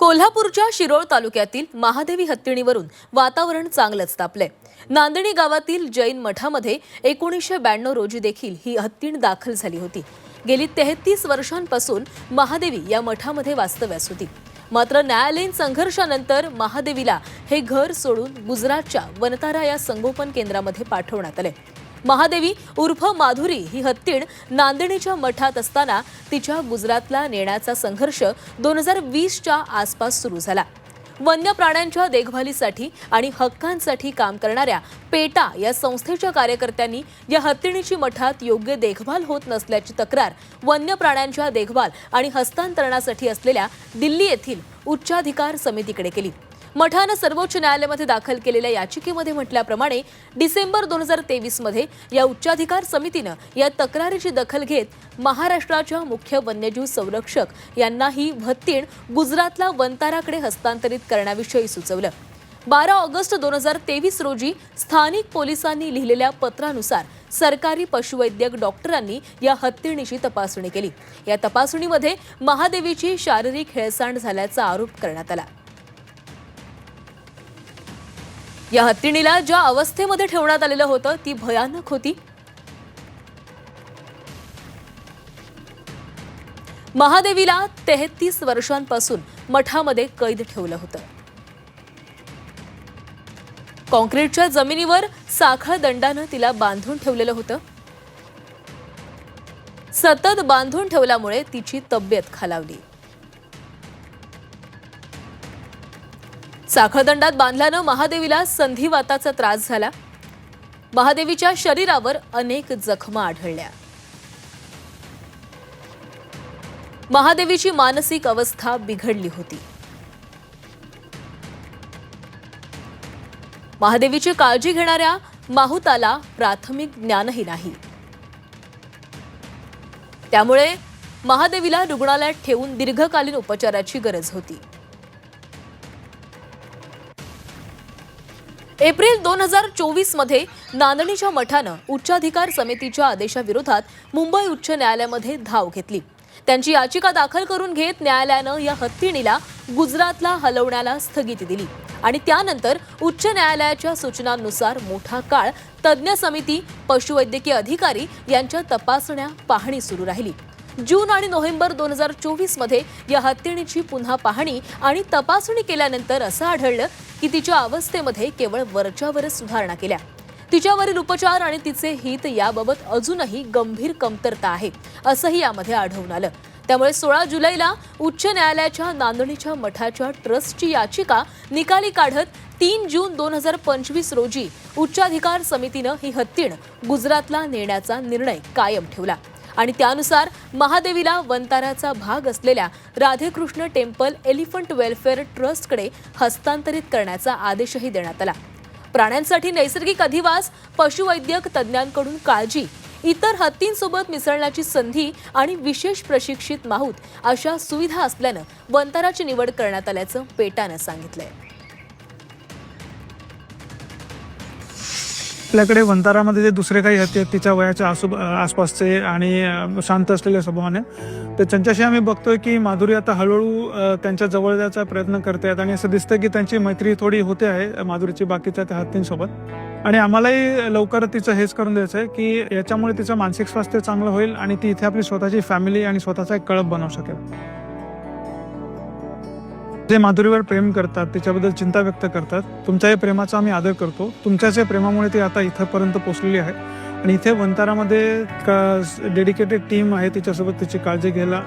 कोल्हापूरच्या शिरोळ तालुक्यातील महादेवी हत्तीणीवरून वातावरण चांगलंच तापलंय. नांदणी गावातील जैन मठामध्ये एकोणीसशे ब्याण्णव रोजी देखील ही हत्तीण दाखल झाली होती. गेली तेहतीस वर्षांपासून महादेवी या मठामध्ये वास्तव्यास होती. मात्र न्यायालयीन संघर्षानंतर महादेवीला हे घर सोडून गुजरातच्या वनतारा या संगोपन केंद्रामध्ये पाठवण्यात आले महादेवी उर्फ माधुरी ही हत्तीण नांदणीच्या मठात असताना तिच्या गुजरातला नेण्याचा संघर्ष दोन हजार वीसच्या आसपास सुरू झाला. वन्य प्राण्यांच्या देखभालीसाठी आणि हक्कांसाठी काम करणाऱ्या पेटा या संस्थेच्या कार्यकर्त्यांनी या हत्तीणीची मठात योग्य देखभाल होत नसल्याची तक्रार वन्य प्राण्यांच्या देखभाल आणि हस्तांतरणासाठी असलेल्या दिल्ली येथील उच्चाधिकार समितीकडे केली. मठानं सर्वोच्च न्यायालयामध्ये दाखल केलेल्या याचिकेमध्ये म्हटल्याप्रमाणे डिसेंबर दोन हजार तेवीसमध्ये या उच्चाधिकार समितीनं या तक्रारीची दखल घेत महाराष्ट्राच्या मुख्य वन्यजीव संरक्षक यांना ही भत्तीण गुजरातला वंताराकडे हस्तांतरित करण्याविषयी सुचवलं. बारा ऑगस्ट दोन हजार तेवीस रोजी स्थानिक पोलिसांनी लिहिलेल्या पत्रानुसार सरकारी पशुवैद्यक डॉक्टरांनी या हत्तीणीची तपासणी केली. या तपासणीमध्ये महादेवीची शारीरिक हेळसांड झाल्याचा आरोप करण्यात आला. या हत्तीणीला ज्या अवस्थेमध्ये ठेवण्यात आलेलं होतं ती भयानक होती. महादेवीला तेहतीस वर्षांपासून मठामध्ये कैद ठेवलं होतं. कॉन्क्रीटच्या जमिनीवर साखळ दंडानं तिला बांधून ठेवलेलं होतं. सतत बांधून ठेवल्यामुळे तिची तब्येत खालावली. साखळदंडात बांधल्यानं महादेवीला संधिवाताचा त्रास झाला. महादेवीच्या शरीरावर अनेक जखमा आढळल्या. महादेवीची मानसिक अवस्था बिघडली होती. महादेवीची काळजी घेणाऱ्या माहुताला प्राथमिक ज्ञानही नाही. त्यामुळे महादेवीला रुग्णालयात ठेवून दीर्घकालीन उपचाराची गरज होती. एप्रिल दोन हजार चोवीसमध्ये नांदणीच्या मठानं उच्चाधिकार समितीच्या आदेशाविरोधात मुंबई उच्च न्यायालयामध्ये धाव घेतली. त्यांची याचिका दाखल करून घेत न्यायालयानं या हत्तीणीला गुजरातला हलवण्याला स्थगिती दिली आणि त्यानंतर उच्च न्यायालयाच्या सूचनांनुसार मोठा काळ तज्ज्ञ समिती पशुवैद्यकीय अधिकारी यांच्या तपासण्या पाहणी सुरू राहिली. जून आणि नोव्हेंबर दोन हजार चोवीसमध्ये या हत्तीणीची पुन्हा पाहणी आणि तपासणी केल्यानंतर असं आढळलं की तिच्या अवस्थेमध्ये केवळ वरच्यावरच सुधारणा केल्या. तिच्यावरील उपचार आणि तिचे हित याबाबत अजूनही गंभीर कमतरता आहे असंही यामध्ये आढळून आलं. त्यामुळे सोळा जुलैला उच्च न्यायालयाच्या नांदणीच्या मठाच्या ट्रस्टची याचिका निकाली काढत तीन जून दोन हजार पंचवीस रोजी उच्चाधिकार समितीनं ही हत्तीण गुजरातला नेण्याचा निर्णय कायम ठेवला. आणि त्यानुसार महादेवीला वंताराचा भाग असलेल्या राधेकृष्ण टेम्पल एलिफंट वेलफेअर ट्रस्टकडे हस्तांतरित करण्याचा आदेशही देण्यात आला. प्राण्यांसाठी नैसर्गिक अधिवास पशुवैद्यक तज्ज्ञांकडून काळजी इतर हत्तींसोबत मिसळण्याची संधी आणि विशेष प्रशिक्षित माहूत अशा सुविधा असल्यानं वंताराची निवड करण्यात आल्याचं पेटानं सांगितलंय. आपल्याकडे वंतारामध्ये जे दुसरे काही हत्ती आहेत तिच्या वयाच्या आसू आसपासचे आणि शांत असलेल्या स्वभावाने तर त्यांच्याशी आम्ही बघतोय की माधुरी आता हळूहळू त्यांच्या जवळ जायचा प्रयत्न करते आहेत आणि असं दिसतं की त्यांची मैत्री थोडी होते आहे माधुरीची बाकीच्या त्या हत्तींसोबत. आणि आम्हालाही लवकर तिचं हेच करून द्यायचं आहे की याच्यामुळे तिचं मानसिक स्वास्थ्य चांगलं होईल आणि ती इथे आपली स्वतःची फॅमिली आणि स्वतःचा एक कळप बनवू शकेल. जे माधुरीवर प्रेम करतात त्याच्याबद्दल चिंता व्यक्त करतात. तुमच्या या प्रेमाचा आम्ही आदर करतो. तुमच्याच या प्रेमामुळे ती आता इथंपर्यंत पोचलेली आहे आणि इथे वंतारामध्ये डेडिकेटेड टीम आहे तिच्यासोबत तिची काळजी घ्यायला